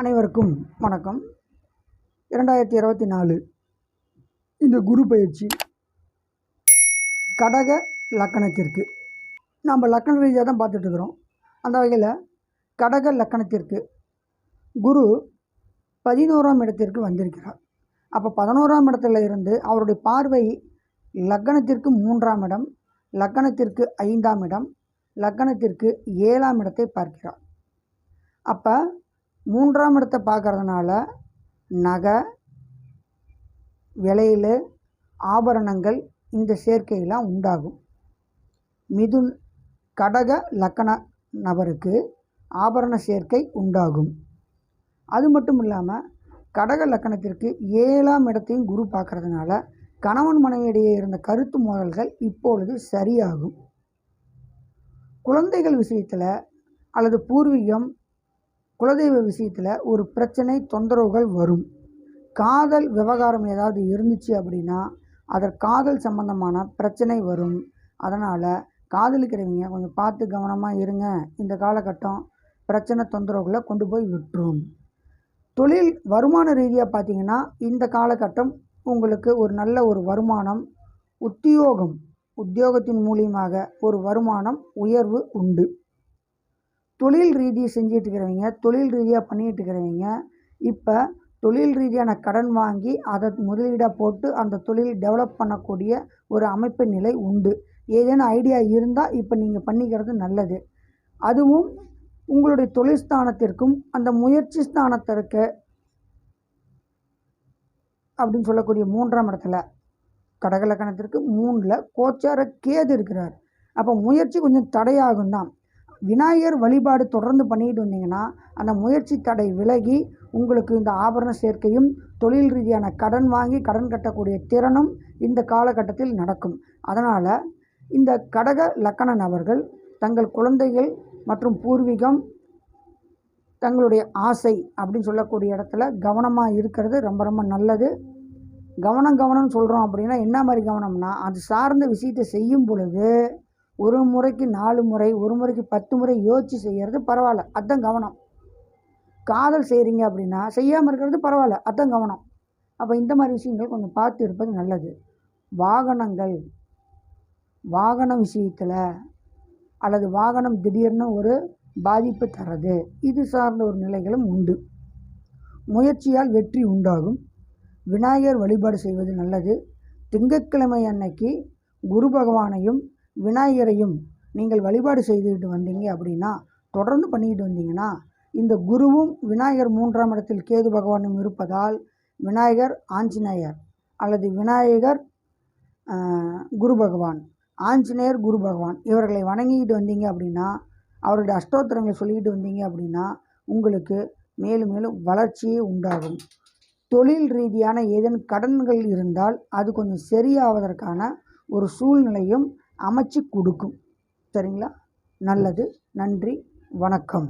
அனைவருக்கும் வணக்கம். இரண்டாயிரத்தி இருபத்தி நாலு இந்த குரு பயிற்சி கடக லக்கணத்திற்கு. நம்ம லக்கண ரீதியாக தான் பார்த்துட்ருக்குறோம் அந்த வகையில் கடக லக்கணத்திற்கு குரு பதினோராம் இடத்திற்கு வந்திருக்கிறார். அப்போ பதினோராம் இடத்துல இருந்து அவருடைய பார்வை லக்கணத்திற்கு மூன்றாம் இடம் லக்கணத்திற்கு ஐந்தாம் இடம் லக்கணத்திற்கு ஏழாம் இடத்தை பார்க்கிறார். அப்போ மூன்றாம் இடத்தை பார்க்கறதுனால நகை விலையில் ஆபரணங்கள் இந்த சேர்க்கையெல்லாம் உண்டாகும். மிதுன் கடக லக்கண நபருக்கு ஆபரண சேர்க்கை உண்டாகும். அது மட்டும் இல்லாமல் கடக லக்கணத்திற்கு ஏழாம் இடத்தையும் குரு பார்க்கறதுனால கணவன் மனைவியிடையே இருந்த கருத்து மோதல்கள் இப்பொழுது சரியாகும். குழந்தைகள் விஷயத்தில் அல்லது பூர்வீகம் குலதெய்வ விஷயத்தில் ஒரு பிரச்சனை தொந்தரவுகள் வரும். காதல் விவகாரம் ஏதாவது இருந்துச்சு அப்படின்னா அதற்கு காதல் சம்பந்தமான பிரச்சனை வரும். அதனால் காதலிக்கிறவங்க கொஞ்சம் பார்த்து கவனமாக இருங்க. இந்த காலகட்டம் பிரச்சனை தொந்தரவுகளை கொண்டு போய் விட்டுரும். தொழில் வருமான ரீதியாக பார்த்தீங்கன்னா இந்த காலகட்டம் உங்களுக்கு ஒரு நல்ல ஒரு வருமானம் உத்தியோகம் உத்தியோகத்தின் மூலியமாக ஒரு வருமானம் உயர்வு உண்டு. தொழில் ரீதியாக செஞ்சிட்டு இருக்கிறவங்க தொழில் ரீதியாக பண்ணிகிட்டு இருக்கிறவங்க இப்போ தொழில் ரீதியான கடன் வாங்கி அதை முதலீடாக போட்டு அந்த தொழில் டெவலப் பண்ணக்கூடிய ஒரு அமைப்பு நிலை உண்டு. ஏதேனும் ஐடியா இருந்தால் இப்போ நீங்கள் பண்ணிக்கிறது நல்லது. அதுவும் உங்களுடைய தொழில் ஸ்தானத்திற்கும் அந்த முயற்சி ஸ்தானத்திற்கு அப்படின்னு சொல்லக்கூடிய மூன்றாம் இடத்துல கடகலக்கணத்திற்கு மூணில் கோச்சார கேது இருக்கிறார். அப்போ முயற்சி கொஞ்சம் தடையாகும் தான் விநாயகர் வழிபாடு தொடர்ந்து பண்ணிக்கிட்டு வந்தீங்கன்னா அந்த முயற்சி தடை விலகி உங்களுக்கு இந்த ஆபரண சேர்க்கையும் தொழில் ரீதியான கடன் வாங்கி கடன் கட்டக்கூடிய திறனும் இந்த காலகட்டத்தில் நடக்கும். அதனால் இந்த கடக லக்கண நபர்கள் தங்கள் குழந்தைகள் மற்றும் பூர்வீகம் தங்களுடைய ஆசை அப்படின்னு சொல்லக்கூடிய இடத்துல கவனமாக இருக்கிறது ரொம்ப ரொம்ப நல்லது. கவனம் கவனம்னு சொல்கிறோம் அப்படின்னா என்ன மாதிரி கவனம்னா அது சார்ந்த விஷயத்தை செய்யும் பொழுது ஒரு முறைக்கு நாலு முறை ஒரு முறைக்கு பத்து முறை யோசித்து செய்கிறது பரவாயில்ல. அதுதான் கவனம். காதல் செய்கிறீங்க அப்படின்னா செய்யாமல் இருக்கிறது பரவாயில்ல. அதுதான் கவனம். அப்போ இந்த மாதிரி விஷயங்கள் கொஞ்சம் பார்த்து இருப்பது நல்லது. வாகனங்கள். வாகன விஷயத்தில் அல்லது வாகனம் திடீர்னு ஒரு பாதிப்பு தர்றது இது சார்ந்த ஒரு நிலைகளும் உண்டு. முயற்சியால் வெற்றி உண்டாகும். விநாயகர் வழிபாடு செய்வது நல்லது. திங்கட்கிழமை அன்னைக்கு குரு பகவானையும் விநாயகரையும் நீங்கள் வழிபாடு செய்துக்கிட்டு வந்தீங்க அப்படின்னா தொடர்ந்து பண்ணிக்கிட்டு வந்தீங்கன்னா இந்த குருவும் விநாயகர் மூன்றாம் இடத்தில் கேது பகவானும் இருப்பதால் விநாயகர் ஆஞ்சநேயர் அல்லது விநாயகர் குரு பகவான் ஆஞ்சநேயர் குரு பகவான் இவர்களை வணங்கிக்கிட்டு வந்தீங்க அப்படின்னா அவருடைய அஷ்டோத்திரங்களை சொல்லிக்கிட்டு வந்தீங்க அப்படின்னா உங்களுக்கு மேலும் மேலும் வளர்ச்சியே உண்டாகும். தொழில் ரீதியான ஏதேனும் கடன்கள் இருந்தால் அது கொஞ்சம் சரியாவதற்கான ஒரு சூழ்நிலையும் அமைச்சு கொடுக்கும். சரிங்களா? நல்லது. நன்றி. வணக்கம்.